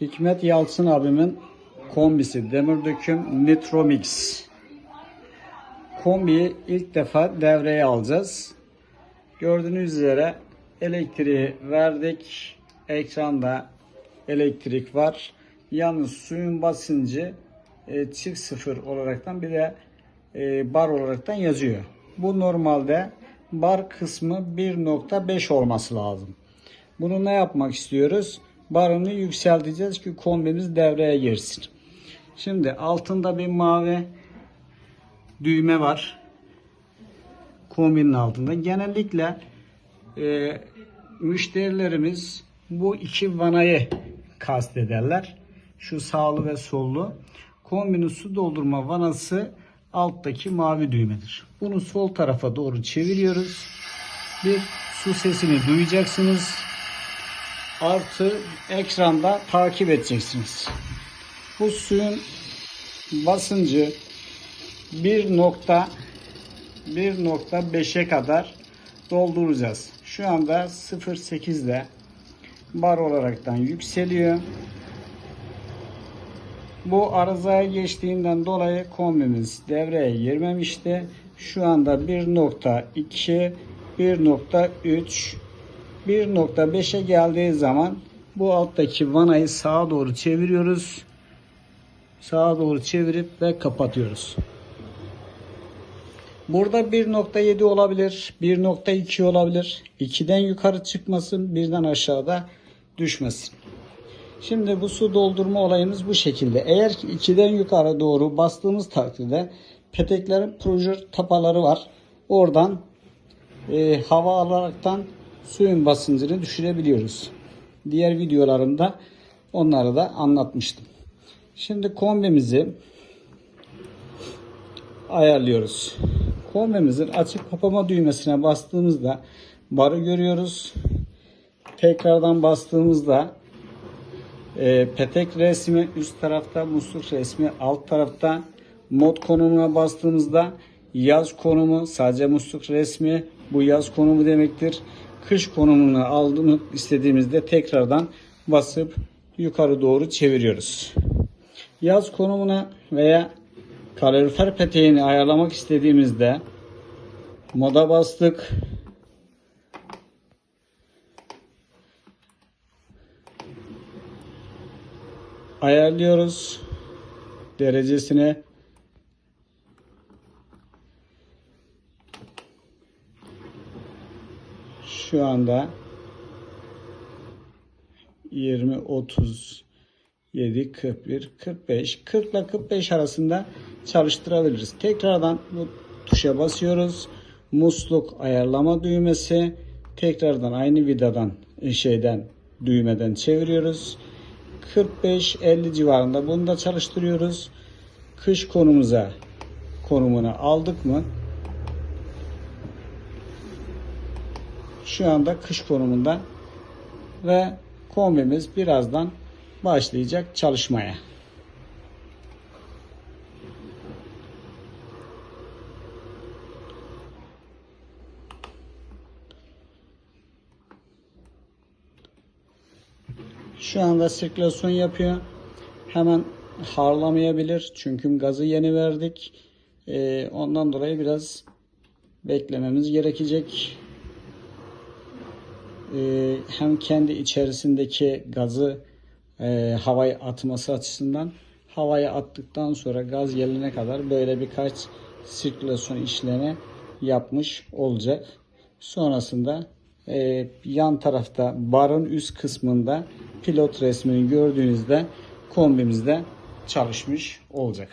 Hikmet Yalçın abimin kombisi demir döküm Nitromix. Kombiyi ilk defa devreye alacağız. Gördüğünüz üzere elektriği verdik. Ekranda elektrik var. Yalnız suyun basıncı e, çift sıfır olaraktan bir de e, bar olaraktan yazıyor. Bu normalde bar kısmı 1.5 olması lazım. Bunu ne yapmak istiyoruz? Barını yükselteceğiz ki kombimiz devreye girsin. Şimdi altında bir mavi düğme var. Kombinin altında. Genellikle e, müşterilerimiz bu iki vanayı kastederler. Şu sağlı ve sollu. Kombinin su doldurma vanası alttaki mavi düğmedir. Bunu sol tarafa doğru çeviriyoruz. Bir su sesini duyacaksınız. Artı ekranda takip edeceksiniz. Bu suyun basıncı 1.1.5'e kadar dolduracağız. Şu anda 0.8 ile bar olaraktan yükseliyor. Bu arızaya geçtiğinden dolayı kombimiz devreye girmemişti. Şu anda 1.2 1.3 1.5'e geldiği zaman bu alttaki vanayı sağa doğru çeviriyoruz. Sağa doğru çevirip ve kapatıyoruz. Burada 1.7 olabilir, 1.2 olabilir. 2'den yukarı çıkmasın, birden aşağıda düşmesin. Şimdi bu su doldurma olayımız bu şekilde. Eğer ki 2'den yukarı doğru bastığımız takdirde peteklerin projör tapaları var. Oradan e, hava alaraktan suyun basıncını düşürebiliyoruz. Diğer videolarımda onları da anlatmıştım. Şimdi kombimizi ayarlıyoruz. Kombimizin açık kapama düğmesine bastığımızda barı görüyoruz. Tekrardan bastığımızda e, petek resmi üst tarafta, musluk resmi alt tarafta. Mod konumuna bastığımızda yaz konumu sadece musluk resmi bu yaz konumu demektir. Kış konumunu aldığını istediğimizde tekrardan basıp yukarı doğru çeviriyoruz. Yaz konumuna veya kalorifer peteğini ayarlamak istediğimizde moda bastık. Ayarlıyoruz derecesine şu anda 20 30 7 41 45 40 ile 45 arasında çalıştırabiliriz. Tekrardan bu tuşa basıyoruz. Musluk ayarlama düğmesi tekrardan aynı vidadan şeyden düğmeden çeviriyoruz. 45-50 civarında bunu da çalıştırıyoruz. Kış konumuza konumunu aldık mı? Şu anda kış konumunda ve kombimiz birazdan başlayacak çalışmaya. Şu anda sirkülasyon yapıyor. Hemen harlamayabilir. Çünkü gazı yeni verdik. Ee, ondan dolayı biraz beklememiz gerekecek. Ee, hem kendi içerisindeki gazı e, havaya atması açısından havaya attıktan sonra gaz gelene kadar böyle birkaç sirkülasyon işlemi yapmış olacak. Sonrasında e, yan tarafta barın üst kısmında pilot resmini gördüğünüzde kombimizde çalışmış olacak.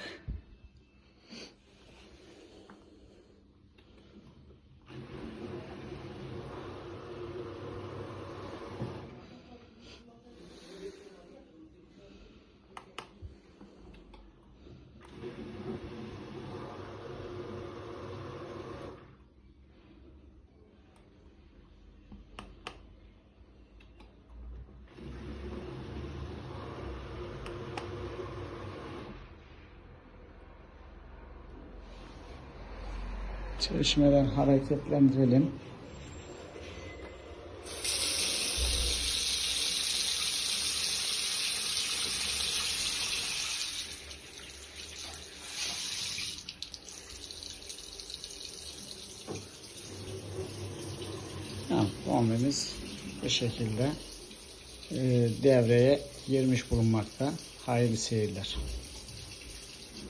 Çeşmeden hareketlendirelim. Evet, bombemiz bu şekilde ee, devreye girmiş bulunmakta. Hayırlı seyirler.